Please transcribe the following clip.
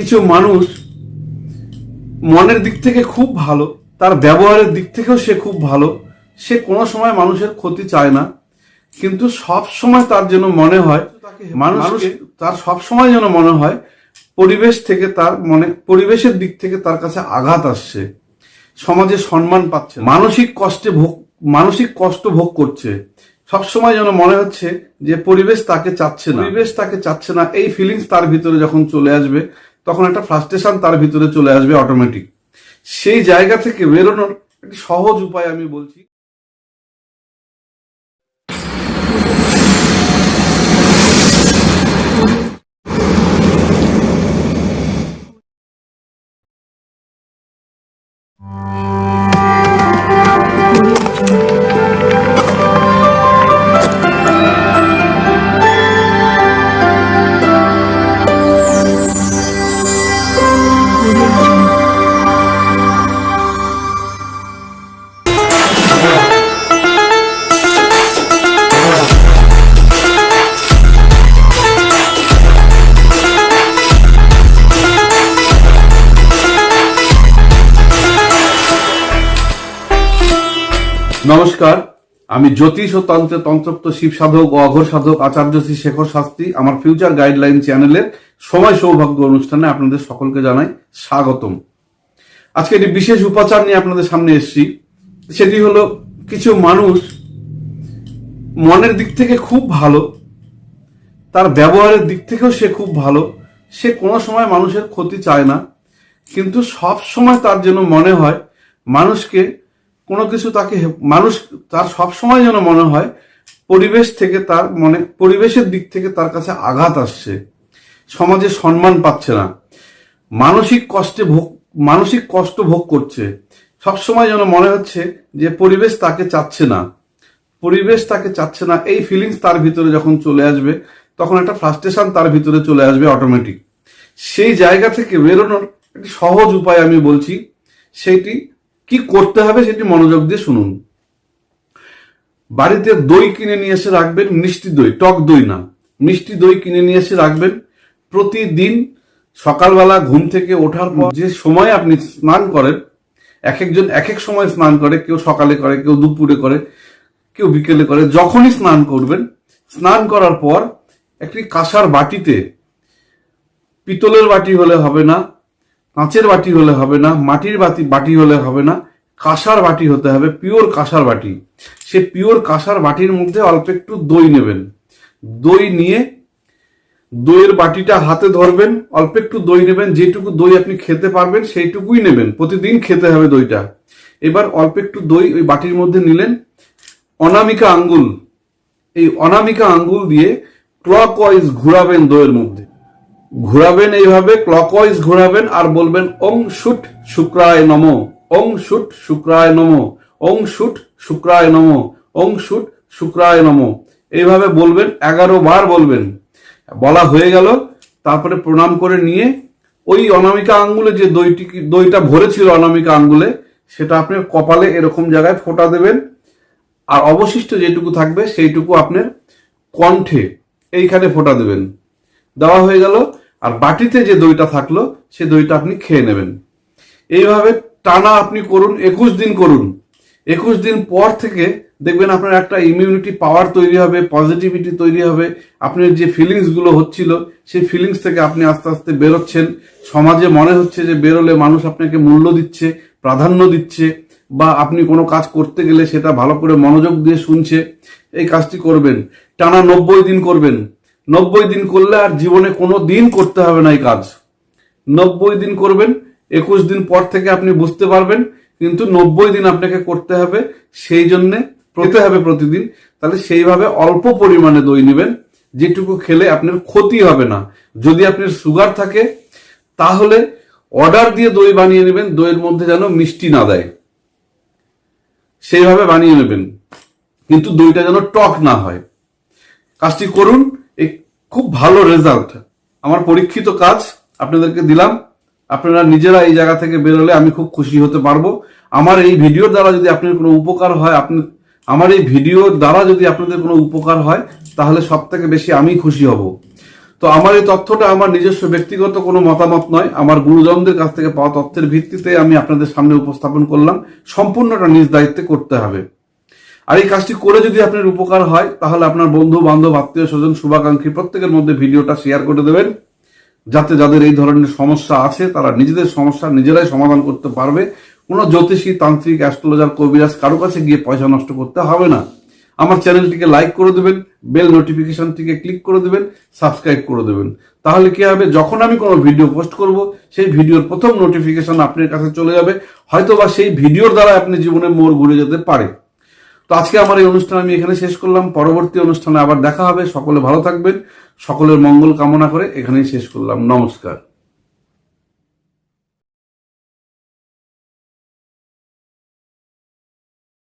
কিছু মানুষ মনের দিক থেকে খুব ভালো, তার ব্যবহারের দিক থেকেও সে খুব ভালো, সে কোনো সময় মানুষের ক্ষতি চায় না, কিন্তু সব সময় তার যেন মনে হয় মানুষ তার সব সময় যেন মনে হয়, পরিবেশ থেকে তার মনে, পরিবেশের দিক থেকে তার কাছে আঘাত আসছে, সমাজে সম্মান পাচ্ছে, মানসিক কষ্টে ভোগ, মানসিক কষ্ট ভোগ করছে সবসময় যেন মনে হচ্ছে যে পরিবেশ তাকে চাচ্ছে না। পরিবেশ তাকে চাচ্ছে না, এই ফিলিংস তার ভিতরে যখন চলে আসবে তখন একটা ফ্রাস্ট্রেশন তার ভিতরে চলে আসবে অটোমেটিক সেই জায়গা থেকে বেরোনোর একটি সহজ উপায় আমি বলছি। নমস্কার, আমি জ্যোতিষ ও তন্ত্রে তন্ত্রপ্ত শিব সাধক ও অঘর সাধক আচার্য শ্রী শেখর শাস্ত্রী। আমার ফিউচার গাইডলাইন চ্যানেলের সময় সৌভাগ্য অনুষ্ঠানে আপনাদের সকলকে জানাই স্বাগতম। আজকে একটি বিশেষ উপাচার নিয়ে আপনাদের সামনে এসেছি। সেটি হলো, কিছু মানুষ মনের দিক থেকে খুব ভালো, তার ব্যবহারের দিক থেকেও সে খুব ভালো, সে কোনো সময় মানুষের ক্ষতি চায় না, কিন্তু সব সময় তার যেন মনে হয়, মানুষকে কোনো কিছু তাকে মানুষ তার সব সময় যেন মনে হয়, পরিবেশ থেকে তার মনে, পরিবেশের দিক থেকে তার কাছে আঘাত আসছে। সমাজে সম্মান পাচ্ছে না। মানসিক কষ্টে ভোগ, মানসিক কষ্ট ভোগ করছে। সব সময় যেন মনে হচ্ছে যে পরিবেশ তাকে চাচ্ছে না। পরিবেশ তাকে চাচ্ছে না। এই ফিলিংস তার ভিতরে যখন চলে আসবে, তখন একটা ফ্রাস্ট্রেশন তার ভিতরে চলে আসবে অটোমেটিক সেই জায়গা থেকে বেরোনোর একটি সহজ উপায় আমি বলছি সেইটি কি করতে হবে সেটি মনোযোগ দিয়ে শুনুন। বাড়িতে দই কিনে নিয়ে এসে রাখবেন, মিষ্টি দই, টক দই না। মিষ্টি দই কিনে নিয়ে এসে রাখবেন। প্রতিদিন সকালবেলা ঘুম থেকে ওঠার পর যে সময় আপনি স্নান করেন এক একজন এক এক সময় স্নান করে, কেউ সকালে করে, কেউ দুপুরে করে, কেউ বিকেলে করে, যখনই স্নান করবেন, স্নান করার পর একটি কাঁসার বাটিতে, পিতলের বাটি হলে হবে না কাঁচের বাটি হলে হবে না, মাটির বাটি বাটি হলে হবে না, কাঁসার বাটি হতে হবে, পিওর কাঁসার বাটি। সে পিওর কাঁসার বাটির মধ্যে অল্প একটু দই নেবেন। দই নিয়ে দইয়ের বাটিটা হাতে ধরবেন, অল্প একটু দই নেবেন, যেটুকু দই আপনি খেতে পারবেন সেইটুকুই নেবেন, প্রতিদিন খেতে হবে দইটা। এবার অল্প একটু দই ওই বাটির মধ্যে নিলেন। অনামিকা আঙ্গুল, এই অনামিকা আঙ্গুল দিয়ে ক্লক ওয়াইজ ঘুরাবেন দইয়ের মধ্যে। ঘোরাবেন এইভাবে ক্লকওয়াইজ ঘোরাবেন আর বলবেন, ওং শুট শুক্রায় নম, ওং শুট শুক্রায় নম, ওং শুট শুক্রায় নম, ওং শুট শুক্রায় নম। এইভাবে বলবেন, এগারো বার বলবেন। বলা হয়ে গেল, তারপরে প্রণাম করে নিয়ে ওই অনামিকা আঙ্গুলে যে দইটি, দইটা ভরেছিল অনামিকা আঙ্গুলে, সেটা আপনি কপালে এরকম জায়গায় ফোটা দেবেন। আর অবশিষ্ট যেটুকু থাকবে, সেইটুকু আপনার কণ্ঠে এইখানে ফোটা দেবেন। দেওয়া হয়ে গেল, আর বাটিতে যে দইটা থাকল, সে দইটা আপনি খেয়ে নেবেন। এইভাবে টানা আপনি করুন, একুশ দিন করুন। একুশ দিন পর থেকে দেখবেন আপনার একটা ইমিউনিটি পাওয়ার তৈরি হবে পজিটিভিটি তৈরি হবে। আপনার যে ফিলিংসগুলো হচ্ছিল, সেই ফিলিংস থেকে আপনি আস্তে আস্তে বেরোচ্ছেন। সমাজে মনে হচ্ছে যে বেরোলে মানুষ আপনাকে মূল্য দিচ্ছে, প্রাধান্য দিচ্ছে, বা আপনি কোনো কাজ করতে গেলে সেটা ভালো করে মনোযোগ দিয়ে শুনছে। এই কাজটি করবেন। টানা নব্বই দিন করবেন। নব্বই দিন করলে আর জীবনে কোনো দিন করতে হবে না এই কাজ। নব্বই দিন করবেন, একুশ দিন পর থেকে আপনি বুঝতে পারবেন, কিন্তু নব্বই দিন আপনাকে করতে হবে, সেই জন্যে পেতে হবে প্রতিদিন। তাহলে সেইভাবে অল্প পরিমাণে দই নেবেন, যেটুকু খেলে আপনার ক্ষতি হবে না। যদি আপনার সুগার থাকে, তাহলে অর্ডার দিয়ে দই বানিয়ে নেবেন, দইয়ের মধ্যে যেন মিষ্টি না দেয়। সেইভাবে বানিয়ে নেবেন, কিন্তু দইটা যেন টক না হয়। কাজটি করুন খুব ভালো রেজাল্ট আমার পরীক্ষিত কাজ আপনাদেরকে দিলাম। আপনারা নিজেরা এই জায়গা থেকে বেরোলে আমি খুব খুশি হতে পারব। আমার এই ভিডিওর দ্বারা যদি আপনার কোনো উপকার হয়, আপনি, আমার এই ভিডিওর দ্বারা যদি আপনাদের কোনো উপকার হয়, তাহলে সব থেকে বেশি আমি খুশি হব। তো আমার এই তথ্যটা আমার নিজস্ব ব্যক্তিগত কোনো মতামত নয়। আমার গুরুজনদের কাছ থেকে পাওয়া তথ্যের ভিত্তিতে আমি আপনাদের সামনে উপস্থাপন করলাম। সম্পূর্ণটা নিজ দায়িত্বে করতে হবে। আর এই কাজটি করে যদি আপনার উপকার হয়, তাহলে আপনার বন্ধু, বান্ধব, আত্মীয়, স্বজন, শুভাকাঙ্ক্ষী প্রত্যেকের মধ্যে ভিডিওটা শেয়ার করে দেবেন। যাতে যাদের এই ধরনের সমস্যা আছে, তারা নিজেদের সমস্যা নিজেরাই সমাধান করতে পারবে। কোনো জ্যোতিষী, তান্ত্রিক, অ্যাস্ট্রোলজার, কবিরাজ কারও কাছে গিয়ে পয়সা নষ্ট করতে হবে না। আমার চ্যানেলটিকে লাইক করে দেবেন বেল নোটিফিকেশনটিকে ক্লিক করে দেবেন সাবস্ক্রাইব করে দেবেন। তাহলে কি হবে? যখন আমি কোনো ভিডিও পোস্ট করব, সেই ভিডিওর প্রথম নোটিফিকেশন আপনার কাছে চলে যাবে। হয়তো বা সেই ভিডিওর দ্বারা আপনি জীবনে মোড় ঘুরে যেতে পারে। তো আজকে আমার এই অনুষ্ঠান আমি এখানে শেষ করলাম। পরবর্তী অনুষ্ঠানে আবার দেখা হবে। সকলে ভালো থাকবেন। সকলের মঙ্গল কামনা করে এখানেই শেষ করলাম। নমস্কার।